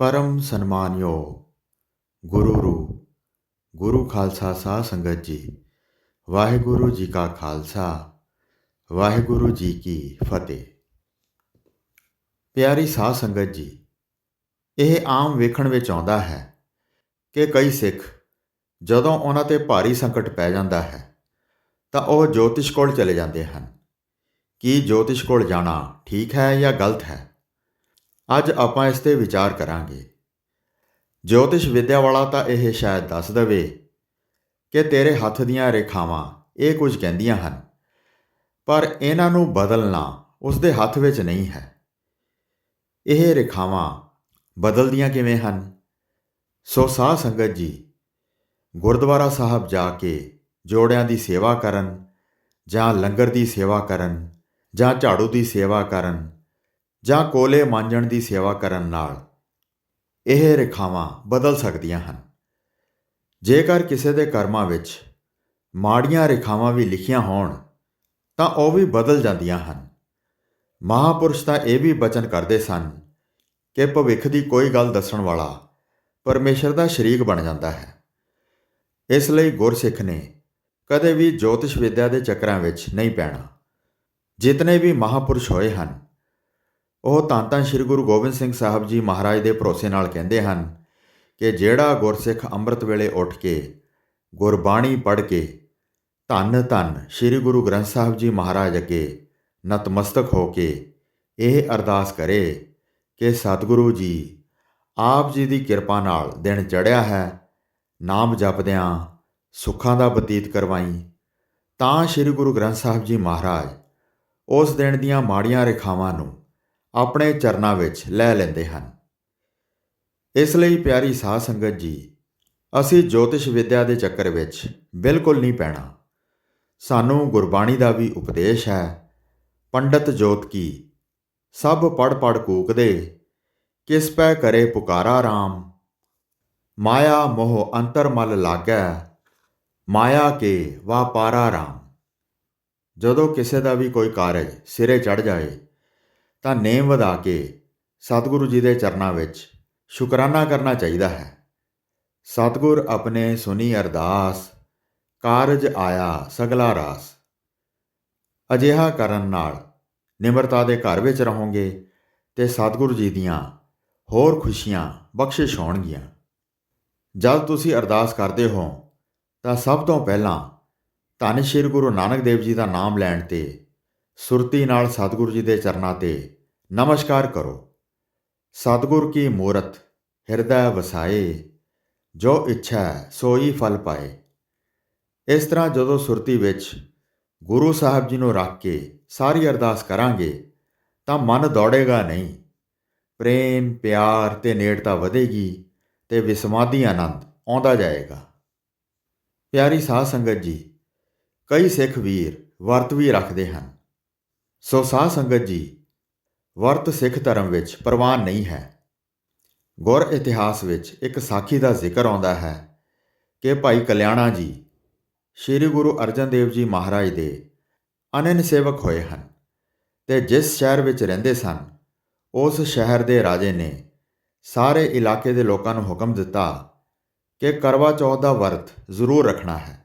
ਪਰਮ ਸਨਮਾਨਯੋਗ ਗੁਰੂ ਰੂਪ, ਗੁਰੂ ਖਾਲਸਾ ਸਾਧ ਸੰਗਤ ਜੀ, ਵਾਹਿਗੁਰੂ ਜੀ ਕਾ ਖਾਲਸਾ, ਵਾਹਿਗੁਰੂ ਜੀ ਕੀ ਫਤਿਹ। ਪਿਆਰੀ ਸਾਧ ਸੰਗਤ ਜੀ, ਇਹ ਆਮ ਵੇਖਣ ਵਿੱਚ ਆਉਂਦਾ ਹੈ ਕਿ ਕਈ ਸਿੱਖ ਜਦੋਂ ਉਹਨਾਂ ਤੇ ਭਾਰੀ ਸੰਕਟ ਪੈ ਜਾਂਦਾ ਹੈ, ਤਾਂ ਉਹ ਜੋਤਿਸ਼ ਕੋਲ ਚਲੇ ਜਾਂਦੇ ਹਨ ਕੀ ਜੋਤਿਸ਼ ਕੋਲ ਜਾਣਾ ਠੀਕ ਹੈ ਜਾਂ ਗਲਤ ਹੈ। ਅੱਜ ਆਪਾਂ ਇਸ ਤੇ ਵਿਚਾਰ ਕਰਾਂਗੇ। ਜੋਤਿਸ਼ ਵਿਦਿਆ ਵਾਲਾ ਤਾਂ ਇਹ ਸ਼ਾਇਦ ਦੱਸ ਦਵੇ ਕਿ ਤੇਰੇ ਹੱਥ ਦੀਆਂ ਰੇਖਾਵਾਂ ਇਹ ਕੁਝ ਕਹਿੰਦੀਆਂ ਹਨ, ਪਰ ਇਹਨਾਂ ਨੂੰ ਬਦਲਣਾ ਉਸ ਦੇ ਹੱਥ ਵਿੱਚ ਨਹੀਂ ਹੈ। ਇਹ ਰੇਖਾਵਾਂ ਬਦਲਦੀਆਂ ਕਿਵੇਂ ਹਨ? ਸੋ ਸਾਧ ਸੰਗਤ ਜੀ, ਗੁਰਦੁਆਰਾ ਸਾਹਿਬ ਜਾ ਕੇ ਜੋੜਿਆਂ ਦੀ ਸੇਵਾ ਕਰਨ ਜਾਂ ਲੰਗਰ ਦੀ ਸੇਵਾ ਕਰਨ ਜਾਂ ਝਾੜੂ ਦੀ ਸੇਵਾ ਕਰਨ ਜਾਂ ਕੋਲੇ ਮਾਂਜਣ ਦੀ ਸੇਵਾ ਕਰਨ ਨਾਲ ਇਹ ਰੇਖਾਵਾਂ ਬਦਲ ਸਕਦੀਆਂ ਹਨ। ਜੇਕਰ ਕਿਸੇ ਦੇ ਕਰਮਾਂ ਵਿੱਚ ਮਾੜੀਆਂ ਰੇਖਾਵਾਂ ਵੀ ਲਿਖੀਆਂ ਹੋਣ, ਤਾਂ ਉਹ ਵੀ ਬਦਲ ਜਾਂਦੀਆਂ ਹਨ। ਮਹਾਪੁਰਸ਼ ਤਾਂ ਇਹ ਵੀ ਬਚਨ ਕਰਦੇ ਸਨ ਕਿ ਭਵਿੱਖ ਦੀ ਕੋਈ ਗੱਲ ਦੱਸਣ ਵਾਲਾ ਪਰਮੇਸ਼ਰ ਦਾ ਸ਼ਰੀਕ ਬਣ ਜਾਂਦਾ ਹੈ। ਇਸ ਲਈ ਗੁਰਸਿੱਖ ਨੇ ਕਦੇ ਵੀ ਜੋਤਿਸ਼ ਵਿਦਿਆ ਦੇ ਚੱਕਰਾਂ ਵਿੱਚ ਨਹੀਂ ਪੈਣਾ। ਜਿਤਨੇ ਵੀ ਮਹਾਪੁਰਸ਼ ਹੋਏ ਹਨ ਉਹ ਤਾਂ ਤਾਂ ਸ੍ਰੀ ਗੁਰੂ ਗੋਬਿੰਦ ਸਿੰਘ ਸਾਹਿਬ ਜੀ ਮਹਾਰਾਜ ਦੇ ਭਰੋਸੇ ਨਾਲ ਕਹਿੰਦੇ ਹਨ ਕਿ ਜਿਹੜਾ ਗੁਰਸਿੱਖ ਅੰਮ੍ਰਿਤ ਵੇਲੇ ਉੱਠ ਕੇ ਗੁਰਬਾਣੀ ਪੜ੍ਹ ਕੇ ਧੰਨ ਧੰਨ ਸ੍ਰੀ ਗੁਰੂ ਗ੍ਰੰਥ ਸਾਹਿਬ ਜੀ ਮਹਾਰਾਜ ਅੱਗੇ ਨਤਮਸਤਕ ਹੋ ਕੇ ਇਹ ਅਰਦਾਸ ਕਰੇ ਕਿ ਸਤਿਗੁਰੂ ਜੀ, ਆਪ ਜੀ ਦੀ ਕਿਰਪਾ ਨਾਲ ਦਿਨ ਚੜਿਆ ਹੈ, ਨਾਮ ਜਪਦਿਆਂ ਸੁੱਖਾਂ ਦਾ ਬਤੀਤ ਕਰਵਾਈ। ਤਾਂ ਸ੍ਰੀ ਗੁਰੂ ਗ੍ਰੰਥ ਸਾਹਿਬ ਜੀ ਮਹਾਰਾਜ ਉਸ ਦਿਨ ਦੀਆਂ ਮਾੜੀਆਂ ਰੇਖਾਵਾਂ ਨੂੰ ਆਪਣੇ ਚਰਨਾਂ ਵਿੱਚ ਲੈ ਲੈਂਦੇ ਹਨ। ਇਸ ਲਈ ਪਿਆਰੀ ਸਾਧ ਸੰਗਤ ਜੀ, ਅਸੀਂ ਜੋਤਿਸ਼ ਵਿਦਿਆ ਦੇ ਚੱਕਰ ਵਿੱਚ ਬਿਲਕੁਲ ਨਹੀਂ ਪੈਣਾ। ਸਾਨੂੰ ਗੁਰਬਾਣੀ ਦਾ ਵੀ ਉਪਦੇਸ਼ ਹੈ, ਪੰਡਤ ਜੋਤ ਕੀ, ਸਭ ਪੜ ਪੜ ਕੂਕਦੇ, ਕਿਸ ਪੈ ਕਰੇ ਪੁਕਾਰਾ RAM ਮਾਇਆ ਮੋਹ ਅੰਤਰ ਮਲ ਲਾਗੈ, ਮਾਇਆ ਕੇ ਵਾਪਾਰਾ RAM ਜਦੋਂ ਕਿਸੇ ਦਾ ਵੀ ਕੋਈ ਕਾਰਜ ਸਿਰੇ ਚੜ ਜਾਏ ਤਾਂ ਨੇਮ ਵਧਾ ਕੇ ਸਤਿਗੁਰੂ ਜੀ ਦੇ ਚਰਨਾਂ ਵਿੱਚ ਸ਼ੁਕਰਾਨਾ ਕਰਨਾ ਚਾਹੀਦਾ ਹੈ। ਸਤਿਗੁਰ ਆਪਣੇ ਸੁਨੀ ਅਰਦਾਸ, ਕਾਰਜ ਆਇਆ ਸਗਲਾ ਰਾਸ। ਅਜਿਹਾ ਕਰਨ ਨਾਲ ਨਿਮਰਤਾ ਦੇ ਘਰ ਵਿੱਚ ਰਹੋਗੇ ਤੇ ਸਤਿਗੁਰੂ ਜੀ ਦੀਆਂ ਹੋਰ ਖੁਸ਼ੀਆਂ ਬਖਸ਼ਿਸ਼ ਹੋਣਗੀਆਂ। ਜਦ ਤੁਸੀਂ ਅਰਦਾਸ ਕਰਦੇ ਹੋ, ਤਾਂ ਸਭ ਤੋਂ ਪਹਿਲਾਂ ਧੰਨ ਸ਼੍ਰੀ ਗੁਰੂ ਨਾਨਕ ਦੇਵ ਜੀ ਦਾ ਨਾਮ ਲੈਣ ਤੇ ਸੁਰਤੀ ਨਾਲ ਸਤਿਗੁਰੂ ਜੀ ਦੇ ਚਰਨਾਂ ਤੇ ਨਮਸਕਾਰ ਕਰੋ। ਸਤਿਗੁਰ ਕੀ ਮੂਰਤ, ਹਿਰਦੈ ਵਸਾਏ, ਜੋ ਇੱਛਾ ਸੋਈ ਫਲ ਪਾਏ। ਇਸ ਤਰ੍ਹਾਂ ਜਦੋਂ ਸੁਰਤੀ ਵਿੱਚ ਗੁਰੂ ਸਾਹਿਬ ਜੀ ਨੂੰ ਰੱਖ ਕੇ ਸਾਰੀ ਅਰਦਾਸ ਕਰਾਂਗੇ, ਤਾਂ ਮਨ ਦੌੜੇਗਾ ਨਹੀਂ। ਪ੍ਰੇਮ, ਪਿਆਰ ਤੇ ਨੇੜਤਾ ਵਧੇਗੀ ਤੇ ਵਿਸਮਾਦੀ ਆਨੰਦ ਆਉਂਦਾ ਜਾਏਗਾ। ਪਿਆਰੀ ਸਾਧ ਸੰਗਤ ਜੀ, ਕਈ ਸਿੱਖ ਵੀਰ ਵਰਤ ਵੀ ਰੱਖਦੇ ਹਨ। ਸੋ ਸਾਧ ਸੰਗਤ ਜੀ, ਵਰਤ ਸਿੱਖ ਧਰਮ ਵਿੱਚ ਪ੍ਰਵਾਨ ਨਹੀਂ ਹੈ। ਗੁਰ ਇਤਿਹਾਸ ਵਿੱਚ ਇੱਕ ਸਾਖੀ ਦਾ ਜ਼ਿਕਰ ਆਉਂਦਾ ਹੈ ਕਿ ਭਾਈ ਕਲਿਆਣਾ ਜੀ, ਸ੍ਰੀ ਗੁਰੂ ਅਰਜਨ ਦੇਵ ਜੀ ਮਹਾਰਾਜ ਦੇ ਅਨੰਨ ਸੇਵਕ ਹੋਏ ਹਨ ਤੇ ਜਿਸ ਸ਼ਹਿਰ ਵਿੱਚ ਰਹਿੰਦੇ ਸਨ, ਉਸ ਸ਼ਹਿਰ ਦੇ ਰਾਜੇ ਨੇ ਸਾਰੇ ਇਲਾਕੇ ਦੇ ਲੋਕਾਂ ਨੂੰ ਹੁਕਮ ਦਿੱਤਾ ਕਿ ਕਰਵਾ ਚੌਥ ਦਾ ਵਰਤ ਜ਼ਰੂਰ ਰੱਖਣਾ ਹੈ।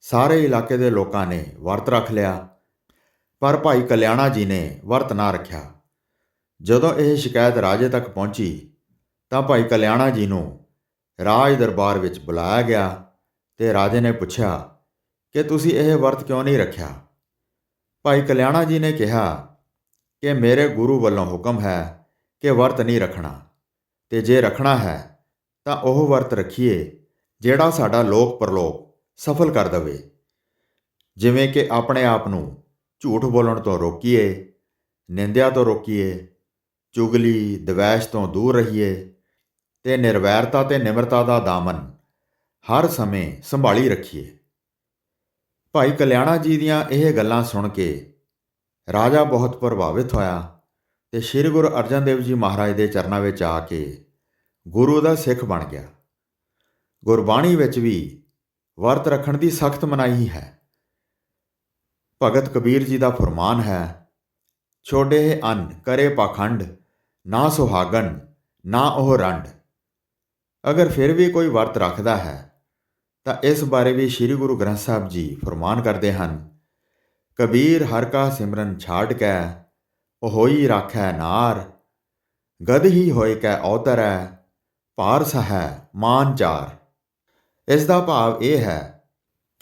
ਸਾਰੇ ਇਲਾਕੇ ਦੇ ਲੋਕਾਂ ਨੇ ਵਰਤ ਰੱਖ ਲਿਆ ਪਰ ਭਾਈ ਕਲਿਆਣਾ ਜੀ ਨੇ ਵਰਤ ਨਾ ਰੱਖਿਆ। ਜਦੋਂ ਇਹ ਸ਼ਿਕਾਇਤ ਰਾਜੇ ਤੱਕ ਪਹੁੰਚੀ, ਤਾਂ ਭਾਈ ਕਲਿਆਣਾ ਜੀ ਨੂੰ ਰਾਜ ਦਰਬਾਰ ਵਿੱਚ ਬੁਲਾਇਆ ਗਿਆ ਤੇ ਰਾਜੇ ਨੇ ਪੁੱਛਿਆ ਕਿ ਤੁਸੀਂ ਇਹ ਵਰਤ ਕਿਉਂ ਨਹੀਂ ਰੱਖਿਆ? ਭਾਈ ਕਲਿਆਣਾ ਜੀ ਨੇ ਕਿਹਾ ਕਿ ਮੇਰੇ ਗੁਰੂ ਵੱਲੋਂ ਹੁਕਮ ਹੈ ਕਿ ਵਰਤ ਨਹੀਂ ਰੱਖਣਾ ਤੇ ਜੇ ਰੱਖਣਾ ਹੈ, ਤਾਂ ਉਹ ਵਰਤ ਰੱਖੀਏ ਜਿਹੜਾ ਸਾਡਾ ਲੋਕ ਪਰਲੋਕ ਸਫਲ ਕਰ ਦਵੇ। ਜਿਵੇਂ ਕਿ ਆਪਣੇ ਆਪ ਨੂੰ ਝੂਠ ਬੋਲਣ ਤੋਂ ਰੋਕੀਏ, ਨਿੰਦਿਆ ਤੋਂ ਰੋਕੀਏ, ਚੁਗਲੀ, ਦਵੈਸ਼ ਤੋਂ ਦੂਰ ਰਹੀਏ ਤੇ ਨਿਰਵੈਰਤਾ ਤੇ ਨਿਮਰਤਾ ਦਾ ਦਾਮਨ ਹਰ ਸਮੇਂ ਸੰਭਾਲੀ ਰੱਖੀਏ। ਭਾਈ ਕਲਿਆਣਾ ਜੀ ਦੀਆਂ ਇਹ ਗੱਲਾਂ ਸੁਣ ਕੇ ਰਾਜਾ ਬਹੁਤ ਪ੍ਰਭਾਵਿਤ ਹੋਇਆ ਤੇ ਸ੍ਰੀ ਗੁਰੂ ਅਰਜਨ ਦੇਵ ਜੀ ਮਹਾਰਾਜ ਦੇ ਚਰਨਾਂ ਵਿੱਚ ਆ ਕੇ ਗੁਰੂ ਦਾ ਸਿੱਖ ਬਣ ਗਿਆ। ਗੁਰਬਾਣੀ ਵਿੱਚ ਵੀ ਵਰਤ ਰੱਖਣ ਦੀ ਸਖਤ ਮਨਾਹੀ ਹੈ। ਭਗਤ ਕਬੀਰ ਜੀ ਦਾ ਫਰਮਾਨ ਹੈ ਛੋਡੇ ਅੰਨ ਕਰੇ ਪਾਖੰਡ, ਨਾ ਸੁਹਾਗਨ ਨਾ ਉਹ ਰੰਡ। ਅਗਰ ਫਿਰ ਵੀ ਕੋਈ ਵਰਤ ਰੱਖਦਾ ਹੈ, ਤਾਂ ਇਸ ਬਾਰੇ ਵੀ ਸ੍ਰੀ ਗੁਰੂ ਗ੍ਰੰਥ ਸਾਹਿਬ ਜੀ ਫਰਮਾਨ ਕਰਦੇ ਹਨ, ਕਬੀਰ ਹਰ ਕਾ ਸਿਮਰਨ ਛਾੜ ਕੇ ਉਹ ਹੋਈ ਰਾਖੈ ਨਾਰ, ਗਦ ਹੀ ਹੋਏ ਕੈ ਔਤਰੈ, ਭਾਰ ਸਹੈ ਮਾਨ ਚਾਰ। ਇਸ ਦਾ ਭਾਵ ਇਹ ਹੈ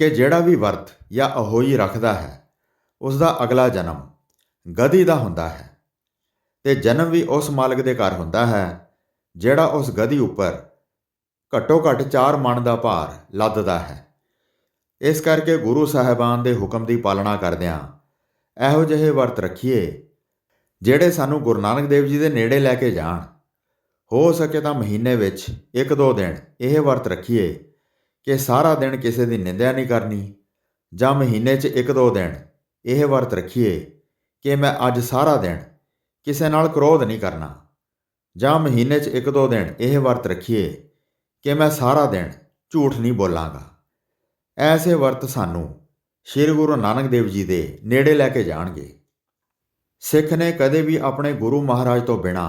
ਕਿ ਜਿਹੜਾ ਵੀ ਵਰਤ ਜਾਂ ਅਹੋਈ ਰੱਖਦਾ ਹੈ ਉਸ ਦਾ ਅਗਲਾ ਜਨਮ ਗਧੀ ਦਾ ਹੁੰਦਾ ਹੈ ਤੇ ਜਨਮ ਵੀ ਉਸ ਮਾਲਕ ਦੇ ਘਰ ਹੁੰਦਾ ਹੈ, ਜਿਹੜਾ ਉਸ ਗਧੀ ਉੱਪਰ ਘੱਟੋ ਘੱਟ 4 ਮਣ ਦਾ ਭਾਰ ਲੱਦਦਾ ਹੈ। ਇਸ ਕਰਕੇ ਗੁਰੂ ਸਾਹਿਬਾਨ ਦੇ ਹੁਕਮ ਦੀ ਪਾਲਣਾ ਕਰਦਿਆਂ ਇਹੋ ਜਿਹੇ ਵਰਤ ਰੱਖੀਏ, ਜਿਹੜੇ ਸਾਨੂੰ ਗੁਰੂ ਨਾਨਕ ਦੇਵ ਜੀ ਦੇ ਨੇੜੇ ਲੈ ਕੇ ਜਾਣ। ਹੋ ਸਕੇ ਤਾਂ ਮਹੀਨੇ ਵਿੱਚ ਇੱਕ ਦੋ ਦਿਨ ਇਹ ਵਰਤ ਰੱਖੀਏ ਕਿ ਸਾਰਾ ਦਿਨ ਕਿਸੇ ਦੀ ਨਿੰਦਿਆ ਨਹੀਂ ਕਰਨੀ ਜਾਂ ਮਹੀਨੇ 'ਚ ਇੱਕ ਦੋ ਦਿਨ ਇਹ ਵਰਤ ਰੱਖੀਏ ਕਿ ਮੈਂ ਅੱਜ ਸਾਰਾ ਦਿਨ ਕਿਸੇ ਨਾਲ ਕ੍ਰੋਧ ਨਹੀਂ ਕਰਨਾ, ਜਾਂ ਮਹੀਨੇ 'ਚ ਇੱਕ ਦੋ ਦਿਨ ਇਹ ਵਰਤ ਰੱਖੀਏ ਕਿ ਮੈਂ ਸਾਰਾ ਦਿਨ ਝੂਠ ਨਹੀਂ ਬੋਲਾਂਗਾ। ਐਸੇ ਵਰਤ ਸਾਨੂੰ ਸ੍ਰੀ ਗੁਰੂ ਨਾਨਕ ਦੇਵ ਜੀ ਦੇ ਨੇੜੇ ਲੈ ਕੇ ਜਾਣਗੇ। ਸਿੱਖ ਨੇ ਕਦੇ ਵੀ ਆਪਣੇ ਗੁਰੂ ਮਹਾਰਾਜ ਤੋਂ ਬਿਨਾ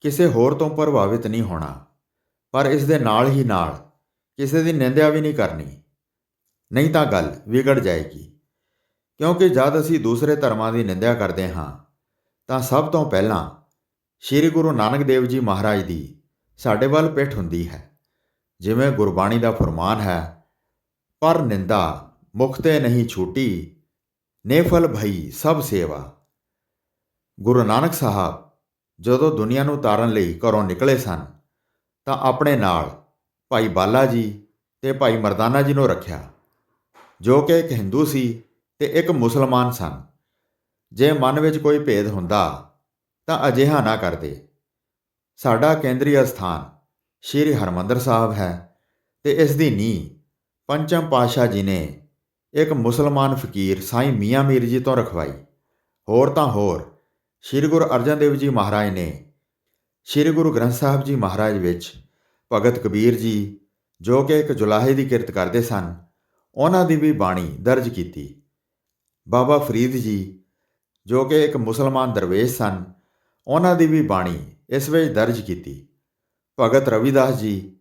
ਕਿਸੇ ਹੋਰ ਤੋਂ ਪ੍ਰਭਾਵਿਤ ਨਹੀਂ ਹੋਣਾ, ਪਰ ਇਸ ਦੇ ਨਾਲ ਹੀ ਨਾਲ ਕਿਸੇ ਦੀ ਨਿੰਦਿਆ ਵੀ ਨਹੀਂ ਕਰਨੀ, ਨਹੀਂ ਤਾਂ ਗੱਲ ਵਿਗੜ ਜਾਏਗੀ। ਕਿਉਂਕਿ ਜਦ ਅਸੀਂ ਦੂਸਰੇ ਧਰਮਾਂ ਦੀ ਨਿੰਦਿਆ ਕਰਦੇ ਹਾਂ, ਤਾਂ ਸਭ ਤੋਂ ਪਹਿਲਾਂ ਸ੍ਰੀ ਗੁਰੂ ਨਾਨਕ ਦੇਵ ਜੀ ਮਹਾਰਾਜ ਦੀ ਸਾਡੇ ਵੱਲ ਪਿੱਠ ਹੁੰਦੀ ਹੈ। ਜਿਵੇਂ ਗੁਰਬਾਣੀ ਦਾ ਫਰਮਾਨ ਹੈ, ਪਰ ਨਿੰਦਾ ਮੁਖ ਤੇ ਨਹੀਂ ਛੂਟੀ, ਨੇਫਲ ਭਈ ਸਭ ਸੇਵਾ। ਗੁਰੂ ਨਾਨਕ ਸਾਹਿਬ ਜਦੋਂ ਦੁਨੀਆ ਨੂੰ ਤਾਰਨ ਲਈ ਘਰੋਂ ਨਿਕਲੇ ਸਨ, ਤਾਂ ਆਪਣੇ ਨਾਲ ਭਾਈ ਬਾਲਾ ਜੀ ਤੇ ਭਾਈ ਮਰਦਾਨਾ ਜੀ ਨੂੰ ਰੱਖਿਆ, ਜੋ ਕਿ ਇੱਕ ਹਿੰਦੂ ਸੀ ਤੇ ਇੱਕ ਮੁਸਲਮਾਨ ਸਨ। ਜੇ ਮਨ ਵਿੱਚ ਕੋਈ ਭੇਦ ਹੁੰਦਾ, ਤਾਂ ਅਜਿਹਾ ਨਾ ਕਰਦੇ। ਸਾਡਾ ਕੇਂਦਰੀ ਸਥਾਨ ਸ਼੍ਰੀ ਹਰਮੰਦਰ ਸਾਹਿਬ ਹੈ ਤੇ ਇਸ ਦੀ ਨੀਂਹ ਪੰਚਮ ਪਾਸ਼ਾ ਜੀ ਨੇ ਇੱਕ ਮੁਸਲਮਾਨ ਫਕੀਰ ਸਾਈਂ ਮੀਆਂ ਮੀਰ ਜੀ ਤੋਂ ਰਖਵਾਈ। ਹੋਰ ਤਾਂ ਹੋਰ, ਸ਼੍ਰੀ ਗੁਰੂ ਅਰਜਨ ਦੇਵ ਜੀ ਮਹਾਰਾਜ ਨੇ ਸ਼੍ਰੀ ਗੁਰੂ ਗ੍ਰੰਥ ਸਾਹਿਬ ਜੀ ਮਹਾਰਾਜ ਵਿੱਚ ਭਗਤ ਕਬੀਰ ਜੀ, ਜੋ ਕਿ ਇੱਕ ਜੁਲਾਹੇ ਦੀ ਕਿਰਤ ਕਰਦੇ ਸਨ, ਉਹਨਾਂ ਦੀ ਵੀ ਬਾਣੀ ਦਰਜ ਕੀਤੀ। ਬਾਬਾ ਫਰੀਦ ਜੀ, ਜੋ ਕਿ ਇੱਕ ਮੁਸਲਮਾਨ ਦਰਵੇਸ਼ ਸਨ, ਉਹਨਾਂ ਦੀ ਵੀ ਬਾਣੀ ਇਸ ਵਿੱਚ ਦਰਜ ਕੀਤੀ। ਭਗਤ ਰਵਿਦਾਸ ਜੀ,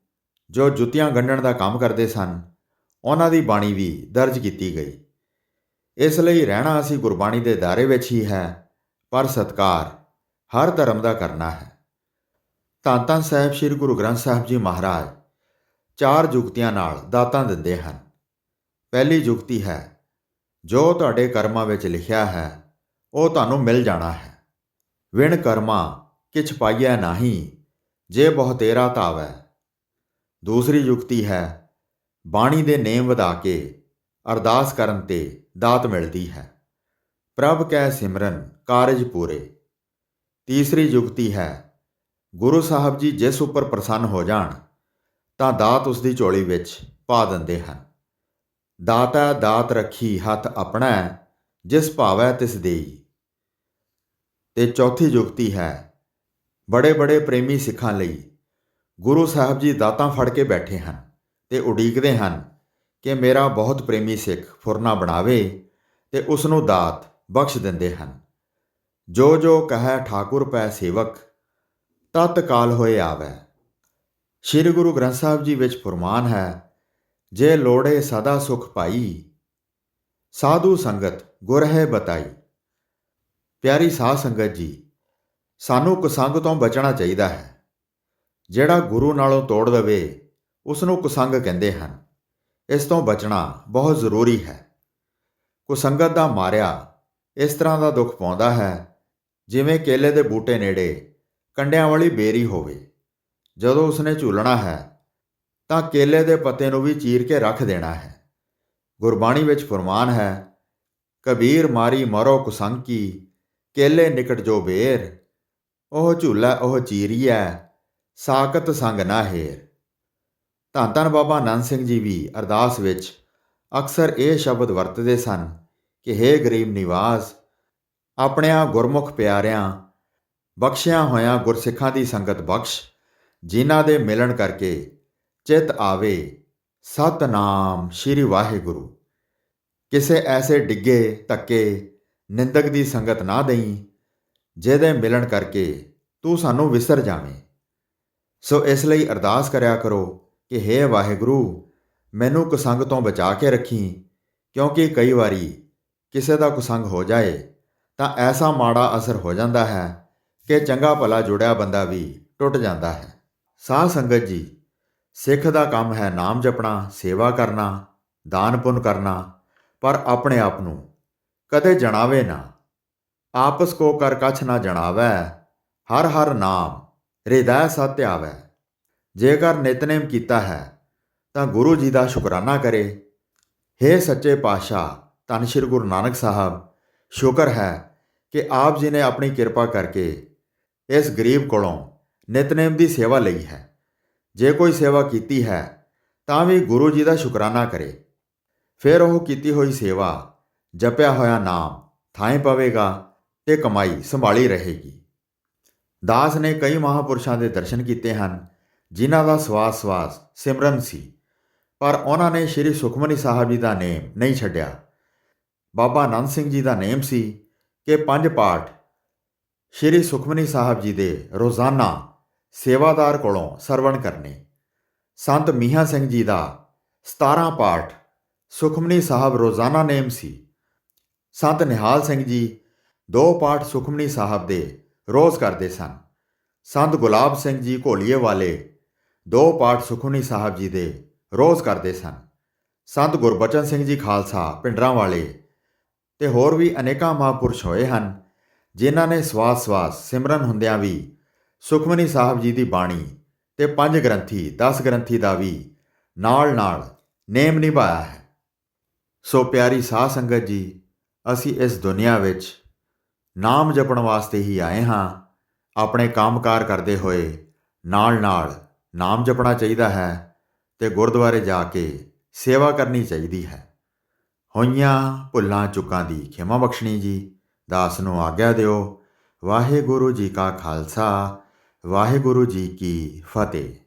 ਜੋ ਜੁੱਤੀਆਂ ਗੰਢਣ ਦਾ ਕੰਮ ਕਰਦੇ ਸਨ, ਉਹਨਾਂ ਦੀ ਬਾਣੀ ਵੀ ਦਰਜ ਕੀਤੀ ਗਈ। ਇਸ ਲਈ ਰਹਿਣਾ ਅਸੀਂ ਗੁਰਬਾਣੀ ਦੇ ਦਾਇਰੇ ਵਿੱਚ ਹੀ ਹੈ, ਪਰ ਸਤਕਾਰ ਹਰ ਧਰਮ ਦਾ ਕਰਨਾ ਹੈ। ਧੰਨ ਧੰਨ ਸਾਹਿਬ ਸ੍ਰੀ ਗੁਰੂ ਗ੍ਰੰਥ ਸਾਹਿਬ ਜੀ ਮਹਾਰਾਜ, ਚਾਰ ਜੁਗਤੀਆਂ ਨਾਲ ਦਾਤਾਂ ਦਿੰਦੇ ਹਨ। ਪਹਿਲੀ ਜੁਗਤੀ ਹੈ ਜੋ ਤੁਹਾਡੇ ਕਰਮਾਂ ਵਿੱਚ ਲਿਖਿਆ ਹੈ, ਉਹ ਤੁਹਾਨੂੰ ਮਿਲ ਜਾਣਾ ਹੈ। ਵਿਣ ਕਰਮਾ ਕਿਛ ਪਾਈਐ ਨਹੀਂ, ਜੇ ਬਹੁਤੇਰਾ ਧਾਵੈ। ਦੂਸਰੀ ਯੁਕਤੀ ਹੈ, ਬਾਣੀ ਦੇ ਨੇਮ ਵਧਾ ਕੇ ਅਰਦਾਸ ਕਰਨ ਤੇ ਦਾਤ ਮਿਲਦੀ ਹੈ। ਪ੍ਰਭ ਕੈ ਸਿਮਰਨ ਕਾਰਜ ਪੂਰੇ। ਤੀਸਰੀ ਯੁਕਤੀ ਹੈ, ਗੁਰੂ ਸਾਹਿਬ ਜੀ ਜਿਸ ਉੱਪਰ ਪ੍ਰਸੰਨ ਹੋ ਜਾਣ, ਤਾਂ ਦਾਤ ਉਸ ਦੀ ਝੋਲੀ ਵਿੱਚ ਪਾ ਦਿੰਦੇ ਹਨ। ਦਾਤਾ ਦਾਤ ਰੱਖੀ ਹੱਥ ਆਪਣਾ ਜਿਸ ਭਾਵੈ ਤਿਸ ਦੇਈ। ਤੇ ਚੌਥੀ ਯੁਕਤੀ ਹੈ, ਬੜੇ ਬੜੇ ਪ੍ਰੇਮੀ ਸਿੱਖਾਂ ਲਈ। ਗੁਰੂ ਸਾਹਿਬ ਜੀ ਦਾਤਾਂ ਫੜ ਕੇ ਬੈਠੇ ਹਨ ਤੇ ਉਡੀਕਦੇ ਹਨ ਕਿ ਮੇਰਾ ਬਹੁਤ ਪ੍ਰੇਮੀ ਸਿੱਖ ਫੁਰਨਾ ਬਣਾਵੇ ਤੇ ਉਸ ਨੂੰ ਦਾਤ ਬਖਸ਼ ਦਿੰਦੇ ਹਨ। ਜੋ ਜੋ ਕਹੈ ਠਾਕੁਰ ਪੈ ਸੇਵਕ ਤਤ ਕਾਲ ਹੋਏ ਆਵੈ। ਸ੍ਰੀ ਗੁਰੂ ਗ੍ਰੰਥ ਸਾਹਿਬ ਜੀ ਵਿੱਚ ਫਰਮਾਨ ਹੈ ਜੇ ਲੋੜੇ ਸਦਾ ਸੁਖ ਪਾਈ। ਸਾਧੂ ਸੰਗਤ, ਗੁਰ ਹੈ ਬਤਾਈ। ਪਿਆਰੀ ਸਾਧ ਸੰਗਤ ਜੀ, ਸਾਨੂੰ ਕੁਸੰਗ ਤੋਂ ਬਚਣਾ ਚਾਹੀਦਾ ਹੈ। ਜਿਹੜਾ ਗੁਰੂ ਨਾਲੋਂ ਤੋੜ ਦਵੇ ਉਸ ਨੂੰ ਕੁਸੰਗ ਕਹਿੰਦੇ ਹਨ। ਇਸ ਤੋਂ ਬਚਣਾ ਬਹੁਤ ਜ਼ਰੂਰੀ ਹੈ। ਕੁਸੰਗਤ ਦਾ ਮਾਰਿਆ, ਇਸ ਤਰ੍ਹਾਂ ਦਾ ਦੁੱਖ ਪਾਉਂਦਾ ਹੈ, ਜਿਵੇਂ ਕੇਲੇ ਦੇ ਬੂਟੇ ਨੇੜੇ ਕੰਡਿਆਂ ਵਾਲੀ ਬੇਰੀ ਹੋਵੇ। ਜਦੋਂ ਉਸਨੇ ਝੂਲਣਾ ਹੈ ਤਾਂ ਕੇਲੇ ਦੇ ਪੱਤੇ ਨੂੰ ਵੀ ਚੀਰ ਕੇ ਰੱਖ ਦੇਣਾ ਹੈ। ਗੁਰਬਾਣੀ ਵਿੱਚ ਫਰਮਾਨ ਹੈ, ਕਬੀਰ ਮਾਰੀ ਮਰੋ ਕੁਸੰਕੀ, ਕੇਲੇ ਨਿਕਟ ਜੋ ਬੇਰ, ਉਹ ਝੂਲਾ ਉਹ ਚੀਰੀਐ ਸਾਕਤ ਸੰਗ ਨਾ ਹੇਰ। ਧੰਨ ਧੰਨ ਬਾਬਾ ਨੰਦ ਸਿੰਘ ਜੀ ਵੀ ਅਰਦਾਸ ਵਿੱਚ ਅਕਸਰ ਇਹ ਸ਼ਬਦ ਵਰਤਦੇ ਸਨ ਕਿ हे ਗਰੀਬ ਨਿਵਾਸ, ਆਪਣਿਆਂ ਗੁਰਮੁਖ ਪਿਆਰਿਆਂ, ਬਖਸ਼ਿਆ ਹੋਇਆ ਗੁਰਸਿੱਖਾਂ ਦੀ ਸੰਗਤ ਬਖਸ਼, ਜਿਨ੍ਹਾਂ ਦੇ ਮਿਲਣ ਕਰਕੇ ਚਿਤ ਆਵੇ, ਸਤਨਾਮ ਸ੍ਰੀ ਵਾਹਿਗੁਰੂ। ਕਿਸੇ ਐਸੇ ਡਿੱਗੇ, ਧੱਕੇ, ਨਿੰਦਕ ਦੀ ਸੰਗਤ ਨਾ ਦਈ, ਜਿਹਦੇ ਮਿਲਣ ਕਰਕੇ ਤੂੰ ਸਾਨੂੰ ਵਿਸਰ ਜਾਵੇਂ। ਸੋ ਇਸ ਲਈ ਅਰਦਾਸ ਕਰਿਆ ਕਰੋ ਕਿ हे ਵਾਹਿਗੁਰੂ, ਮੈਨੂੰ ਕੁਸੰਗ ਤੋਂ ਬਚਾ ਕੇ ਰੱਖੀ, ਕਿਉਂਕਿ ਕਈ ਵਾਰੀ ਕਿਸੇ ਦਾ ਕੁਸੰਗ ਹੋ ਜਾਏ, ਤਾਂ ਐਸਾ ਮਾੜਾ ਅਸਰ ਹੋ ਜਾਂਦਾ ਹੈ ਕਿ ਚੰਗਾ ਭਲਾ ਜੁੜਿਆ ਬੰਦਾ ਵੀ ਟੁੱਟ ਜਾਂਦਾ ਹੈ। ਸਾਧ ਸੰਗਤ ਜੀ ਸਿੱਖ ਦਾ ਕੰਮ ਹੈ ਨਾਮ ਜਪਣਾ, ਸੇਵਾ ਕਰਨਾ, ਦਾਨ ਪੁੰਨ ਕਰਨਾ, ਪਰ ਆਪਣੇ ਆਪ ਨੂੰ ਕਦੇ ਜਣਾਵੇ ਨਾ। ਆਪਸ ਕੋ ਕਰ ਕਛ ਨਾ ਜਣਾਵੈ, ਹਰ ਹਰ ਨਾਮ ਹਿਰਦੈ ਸਤਿ ਆਵੈ। ਜੇਕਰ ਨਿਤਨੇਮ ਕੀਤਾ ਹੈ, ਤਾਂ ਗੁਰੂ ਜੀ ਦਾ ਸ਼ੁਕਰਾਨਾ ਕਰੇ। हे ਸੱਚੇ ਪਾਤਸ਼ਾਹ, ਧੰਨ ਸ਼੍ਰੀ ਗੁਰੂ ਨਾਨਕ ਸਾਹਿਬ, ਸ਼ੁਕਰ ਹੈ ਕਿ ਆਪ ਜੀ ਨੇ ਆਪਣੀ ਕਿਰਪਾ ਕਰਕੇ ਇਸ ਗਰੀਬ ਕੋਲੋਂ ਨਿਤਨੇਮ ਦੀ ਸੇਵਾ ਲਈ ਹੈ। ਜੇ ਕੋਈ ਸੇਵਾ ਕੀਤੀ ਹੈ, ਤਾਂ ਵੀ ਗੁਰੂ ਜੀ ਦਾ ਸ਼ੁਕਰਾਨਾ ਕਰੇ। ਫਿਰ ਉਹ ਕੀਤੀ ਹੋਈ ਸੇਵਾ, ਜਪਿਆ ਹੋਇਆ ਨਾਮ ਥਾਂ ਪਵੇਗਾ ਤੇ ਕਮਾਈ ਸੰਭਾਲੀ ਰਹੇਗੀ। ਦਾਸ ਨੇ ਕਈ ਮਹਾਪੁਰਸ਼ਾਂ ਦੇ ਦਰਸ਼ਨ ਕੀਤੇ ਹਨ, ਜਿਨ੍ਹਾਂ ਦਾ ਸਵਾਸ ਸਵਾਸ ਸਿਮਰਨ ਸੀ, ਪਰ ਉਹਨਾਂ ਨੇ ਸ੍ਰੀ ਸੁਖਮਨੀ ਸਾਹਿਬ ਜੀ ਦਾ ਨੇਮ ਨਹੀਂ ਛੱਡਿਆ। ਬਾਬਾ ਆਨੰਦ ਸਿੰਘ ਜੀ ਦਾ ਨੇਮ ਸੀ ਕਿ ਪੰਜ ਪਾਠ ਸ੍ਰੀ ਸੁਖਮਨੀ ਸਾਹਿਬ ਜੀ ਦੇ ਰੋਜ਼ਾਨਾ ਸੇਵਾਦਾਰ ਕੋਲੋਂ ਸਰਵਣ ਕਰਨੇ। ਸੰਤ ਮੀਆਂ ਸਿੰਘ ਜੀ ਦਾ 17 ਪਾਠ ਸੁਖਮਨੀ ਸਾਹਿਬ ਰੋਜ਼ਾਨਾ ਨੇਮ ਸੀ। ਸੰਤ ਨਿਹਾਲ ਸਿੰਘ ਜੀ ਦੋ ਪਾਠ ਸੁਖਮਨੀ ਸਾਹਿਬ ਦੇ ਰੋਜ਼ ਕਰਦੇ ਸਨ। ਸੰਤ ਗੁਲਾਬ ਸਿੰਘ ਜੀ ਘੋਲੀਏ ਵਾਲੇ ਦੋ ਪਾਠ ਸੁਖਮਨੀ ਸਾਹਿਬ ਜੀ ਦੇ ਰੋਜ਼ ਕਰਦੇ ਸਨ। ਸੰਤ ਗੁਰਬਚਨ ਸਿੰਘ ਜੀ ਖਾਲਸਾ ਪਿੰਡਰਾਂ ਵਾਲੇ ਤੇ ਹੋਰ ਵੀ ਅਨੇਕਾਂ ਮਹਾਂਪੁਰਸ਼ ਹੋਏ ਹਨ, ਜਿਨ੍ਹਾਂ ਨੇ ਸਵਾਸ ਸਵਾਸ ਸਿਮਰਨ ਹੁੰਦਿਆਂ ਵੀ ਸੁਖਮਨੀ ਸਾਹਿਬ ਜੀ ਦੀ ਬਾਣੀ ਤੇ ਪੰਜ ਗ੍ਰੰਥੀ 10 ਗ੍ਰੰਥੀ ਦਾ ਵੀ ਨਾਲ ਨਾਲ ਨੇਮ ਨਿਭਾਇਆ ਹੈ। ਸੋ ਪਿਆਰੀ ਸਾਧ ਸੰਗਤ ਜੀ, ਅਸੀਂ ਇਸ ਦੁਨੀਆ ਵਿੱਚ ਨਾਮ ਜਪਣ ਵਾਸਤੇ ਹੀ ਆਏ ਹਾਂ। ਆਪਣੇ ਕੰਮਕਾਰ ਕਰਦੇ ਹੋਏ ਨਾਲ ਨਾਲ ਨਾਮ ਜਪਣਾ ਚਾਹੀਦਾ ਹੈ ਤੇ ਗੁਰਦੁਆਰੇ ਜਾ ਕੇ ਸੇਵਾ ਕਰਨੀ ਚਾਹੀਦੀ ਹੈ। ਹੋਈਆਂ ਭੁੱਲਾਂ ਚੁੱਕਾਂ ਦੀ ਖਿਮਾ ਬਖਸ਼ਣੀ ਜੀ, ਦਾਸ ਨੂੰ ਆਗਿਆ ਦਿਓ। ਵਾਹਿਗੁਰੂ ਜੀ ਕਾ ਖਾਲਸਾ ਵਾਹਿਗੁਰੂ ਜੀ ਕੀ ਫਤਿਹ।